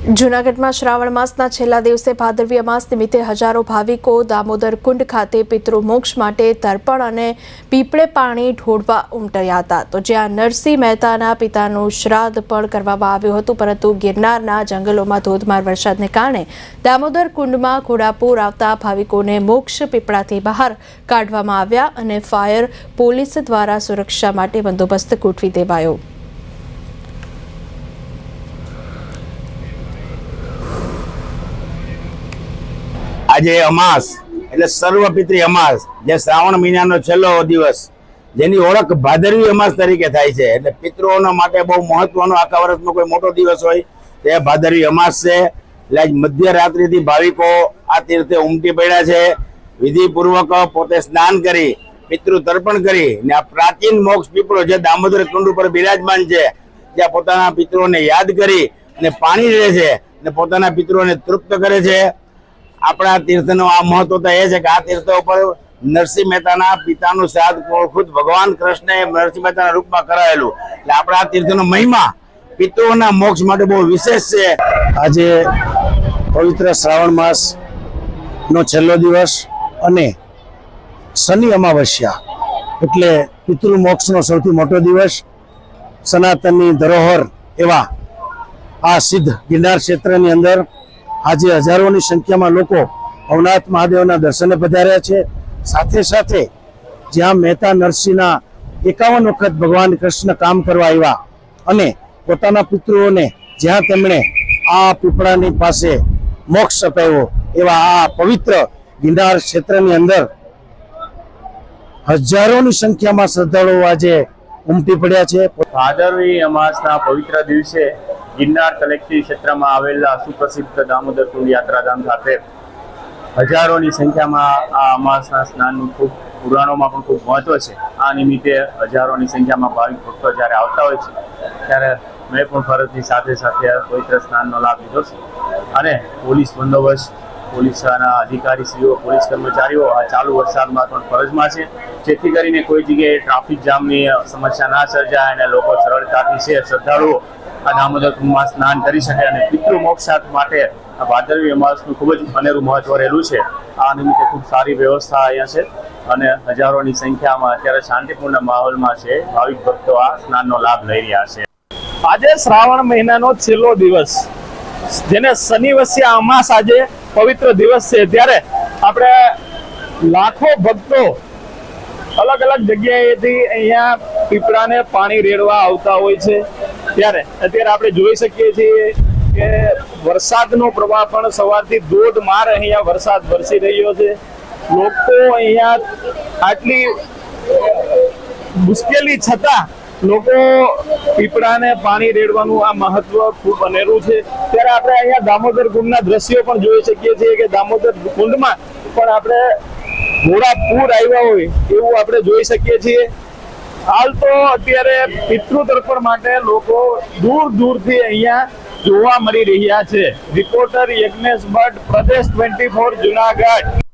જૂનાગઢમાં શ્રાવણ માસના છેલ્લા દિવસે ભાદરવી અમાસ નિમિત્તે હજારો ભાવિકો દામોદર કુંડ ખાતે પિતૃ મોક્ષ માટે તર્પણ અને પીપળે પાણી ઢોળવા ઉમટ્યા હતા. તો જ્યાં નરસિંહ મહેતાના પિતાનું શ્રાદ્ધ પણ કરવામાં આવ્યું હતું, પરંતુ ગિરનારના જંગલોમાં ધોધમાર વરસાદને કારણે દામોદર કુંડમાં ઘોડાપૂર આવતા ભાવિકોને મોક્ષ પીપળાથી બહાર કાઢવામાં આવ્યા અને ફાયર પોલીસ દ્વારા સુરક્ષા માટે બંદોબસ્ત ગોઠવી દેવાયો. આજે અમાસ, એટલે સર્વપિત્રી અમાસ, જે શ્રાવણ મહિનાનો છેલ્લો દિવસ, જેની ઓળખ ભાદરવી અમાસ તરીકે થાય છે. એટલે પિતૃઓના માટે બહુ મહત્વનો આખા વર્ષનો કોઈ મોટો દિવસ હોય, તે ભાદરવી અમાસ છે. એટલે આજ મધ્યરાત્રિથી ભાવિકો આ તીર્થે ઉમટી પડ્યા છે. વિધિપૂર્વક પોતે સ્નાન કરી, પિતૃ તર્પણ કરી, ને આ પ્રાચીન મોક્ષ પીપળો જે દામોદર કુંડ ઉપર બિરાજમાન છે, ત્યાં પોતાના પિતૃઓને યાદ કરી અને પાણી રહે છે અને પોતાના પિતૃઓને તૃપ્ત કરે છે. આપણા તીર્થનો આ મહત્વતા એ છે કે આ તીર્થ ઉપર નરસિંહ મહેતાના પિતાનું શ્રાદ્ધ ખુદ ભગવાન કૃષ્ણએ નરસિંહ મહેતાના રૂપમાં કરાયેલું. એટલે આપણા તીર્થનો મહિમા પિતૃઓના મોક્ષ માટે બહુ વિશેષ છે. આજે પવિત્ર શ્રાવણ માસ નો છેલ્લો દિવસ અને શનિ અમાવસ્યા એટલે પિતૃ મોક્ષનો સૌથી મોટો દિવસ. સનાતનની ધરોહર એવા આ સિદ્ધ ગિરનાર ક્ષેત્રની અંદર આજે હજારોની સંખ્યામાં લોકો ભવનાથ મહાદેવના દર્શને પધાર્યા છે. સાથે સાથે જ્યાં મહેતા નરસિંહના એકાવન વખત ભગવાન કૃષ્ણ કામ કરવા આવ્યા અને પોતાના પિતૃઓને જ્યાં તેમણે આ પીપળાની પાસે મોક્ષ અપાવ્યો એવા આ પવિત્ર ગિરનાર ક્ષેત્રની અંદર હજારોની સંખ્યામાં શ્રદ્ધાળુઓ આજે ઉમટી પડ્યા છે. ભાદરવી અમાસના પવિત્ર દિવસે ગિરનાર કલેક્ટિવ ક્ષેત્રમાં આવેલા સુપ્રસિદ્ધ દામોદર કુંડ યાત્રાધામ ખાતે હજારોની સંખ્યામાં આ અમાસના સ્નાનનું ખૂબ, પુરાણોમાં પણ ખૂબ મહત્વ છે. આ નિમિત્તે હજારોની સંખ્યામાં ભાવિક ભક્તો જ્યારે આવતા હોય છે, ત્યારે મેં પણ ફરજની સાથે સાથે પવિત્ર સ્નાનનો લાભ લીધો છે. અને પોલીસ બંદોબસ્ત, પોલીસના અધિકારીશ્રીઓ, પોલીસ કર્મચારીઓ આ ચાલુ વરસાદમાં પણ ફરજમાં છે. જેથી કરીને કોઈ જગ્યાએ ટ્રાફિક જામની સમસ્યા ના સર્જાય અને લોકો સરળતાથી છે, શ્રદ્ધાળુઓ આ દામોદર કુંભમાં સ્નાન કરી શકે અને પિતૃ મોક્ષાર્થ માટે આ ભાદરવી અમાસનું ખૂબ જ અનેરું મહત્વ રહેલું છે. આ નિમિત્તે ખૂબ સારી વ્યવસ્થા અહીંયા છે અને હજારોની સંખ્યામાં અત્યારે શાંતિપૂર્ણ માહોલમાં છે. ભાવિક ભક્તો આ સ્નાનનો લાભ લઈ રહ્યા છે. આજે શ્રાવણ મહિનાનો છેલ્લો દિવસ. જેને શનિવસ્યા અમાસ આજે પવિત્ર દિવસ છે. ત્યારે આપણે લાખો ભક્તો અલગ અલગ જગ્યાએથી અહીંયા પીપળાને પાણી રેડવા આવતા હોય છે. ત્યારે અત્યારે આપણે જોઈ શકીએ છીએ કે વરસાદનો પ્રવાહ પણ સવારથી ધોધમાર અહીંયા વરસાદ વરસી રહ્યો છે. લોકો અહીંયા આટલી મુશ્કેલી છતાં લોકો પીપળાને પાણી રેડવાનું આ મહત્વ ખૂબ અનેરું છે. ત્યારે આપણે અહીંયા દામોદર કુંડના દ્રશ્યો પણ જોઈ શકીએ છીએ કે દામોદર કુંડમાં પણ આપણે ઘોડા પૂર આવ્યા હોય એવું આપણે જોઈ શકીએ છીએ. હાલ તો અત્યારે પિતૃ તર્પણ માટે લોકો દૂર દૂરથી અહીંયા જોવા મળી રહ્યા છે. રિપોર્ટર યજ્ઞેશ ભટ્ટ, પ્રદેશ ટ્વેન્ટી ફોર જુનાગઢ.